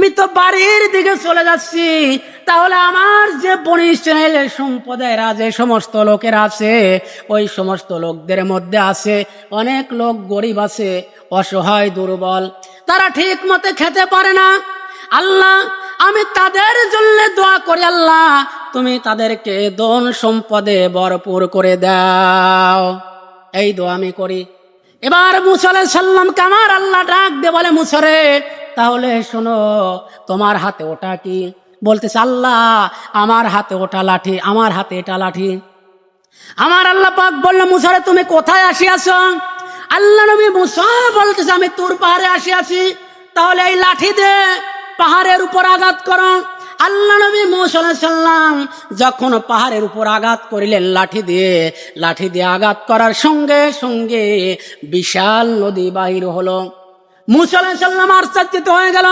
আমি তো বাড়ির দিকে চলে যাচ্ছি। তাহলে আমার যে বনি ইসরায়েলের সম্প্রদায়েরা যে সমস্ত লোকের আছে, ওই সমস্ত লোকদের মধ্যে আছে, অনেক লোক গরিব আছে, অসহায়, দুর্বল। তারা ঠিক মতো খেতে পারে না। আল্লাহ, আমি তাদের জন্য দোয়া করি, আল্লাহ, তুমি তাদেরকে দন সম্পদে ভরপুর করে দাও। এই দোয়া আমি করি। এবার মুসলে সাল্লাম কামার আল্লাহ ডাক দে বলে মুসরে তাহলে শোনো, তোমার হাতে ওটা কি? বলতেছে, আল্লাহ, আমার হাতে ওটা লাঠি, আমার হাতে এটা লাঠি। আমার আল্লাহ পাক বলল, মুসারে, তুমি কোথায় আসিয়াছ? আল্লাহ নবী মুসা বলতেছে, আমি তোর পাহাড়ে আসিয়াছি, তাহলে এই লাঠি দে, পাহাড়ের উপর আঘাত করো। আল্লাহ নবী সাল্লাম যখন পাহাড়ের উপর আঘাত করিলেন, লাঠি দিয়ে লাঠি দিয়ে আঘাত করার সঙ্গে সঙ্গে বিশাল নদী বাহির হলো। মুসাল্লাম আশ্চর্যিত হয়ে গেল।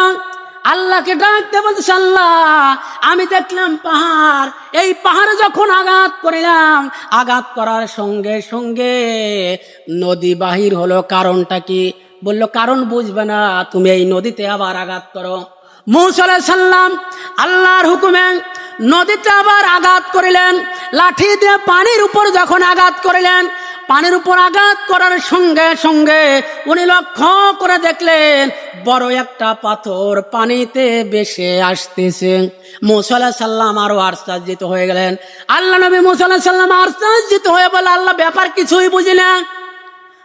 আল্লাহকে ডাকতে বলতেছে, আল্লাহ, আমি দেখলাম পাহাড়। এই পাহাড়ে যখন আঘাত করিলাম, আঘাত করার সঙ্গে সঙ্গে নদী বাহির হলো। কারণটা কি? বলল, কারণ বুঝবে না, তুমি এই নদীতে আবার আঘাত করো। মৌসলে সাল্লাম আল্লাহর হুকুমে নদীতে আবার আঘাত করিলেন। লাঠি দিয়ে পানির উপর যখন আঘাত করিলেন পানির উপর আঘাত করার সঙ্গে সঙ্গে উনি লক্ষ্য করে দেখলেন, বড় একটা পাথর পানিতে বেশে আসতেছে। মোসাল্লাহ সাল্লাম আরও আশ্চর্যিত হয়ে গেলেন। আল্লাহ নবী মোসাল্লাহ সাল্লাম আশ্চর্যিত হয়ে বলে, আল্লাহ, ব্যাপার কিছুই বুঝি না।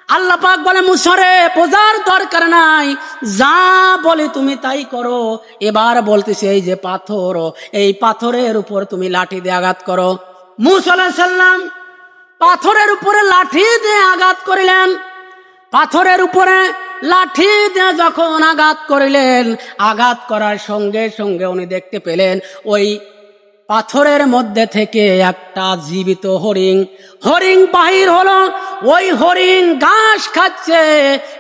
আল্লাহ পাক বলে, মুসরে, বোঝার দরকার নাই। যা বলে তুমি তাই করো। এবার বলতেছে, এই যে পাথর, এই পাথরের উপর তুমি লাঠি দিয়ে আঘাত করো। মুসাল্লাহ সাল্লাম পাথরের উপরে লাঠি দিয়ে আঘাত করিলেন। পাথরের উপরে লাঠি দিয়ে যখন আঘাত করিলেন, আঘাত করার সঙ্গে সঙ্গে উনি দেখতে পেলেন, ওই পাথরের মধ্যে থেকে একটা জীবিত হরিণ। হরিণ বাহির হলো, ওই হরিণ ঘাস খাচ্ছে,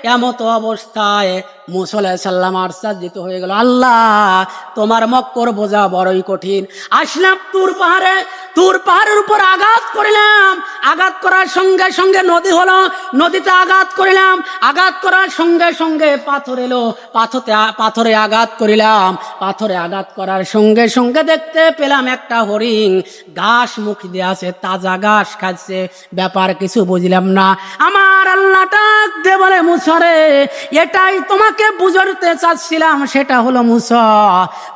এমত অবস্থায় মুসলাই সাল্লাম আশ্চর্যিত হয়ে গেল, আল্লাহ, তোমার মক্কর বোঝা বড়ই কঠিন। আসলাম তুর পাহাড়ে তুর পাহাড়ের উপর আঘাত করিলাম। আঘাত করার সঙ্গে সঙ্গে নদী হলো, নদীতে আঘাত করিলাম। আঘাত করার সঙ্গে সঙ্গে পাথর এলো পাথরে পাথরে আঘাত করিলাম। পাথরে আঘাত করার সঙ্গে সঙ্গে দেখতে পেলাম একটা হরিণ। ঘাস মুখ দিয়ে আছে, তাজা ঘাস খাচ্ছে। ব্যাপার কিছু বুঝলাম না। আমার আল্লাহ ডাক দে বলে মুসরে। এটাই তোমাকে বুঝতে চাচ্ছিলাম, সেটা হলো মুস।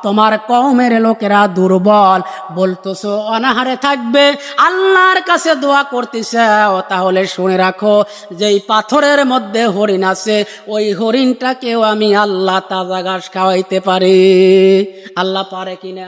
তোমার কমের লোকেরা দুর্বল। বলতেছো, অনাহারে থাকবে, আল্লাহর কাছে দোয়া করতেছে। তাহলে শুনে রাখো, যেই পাথরের মধ্যে হরিণ আছে, ওই হরিণটাকেও আমি আল্লাহ তাজা ঘাস খাওয়াইতে পারি। আল্লাহ পারে কিনা?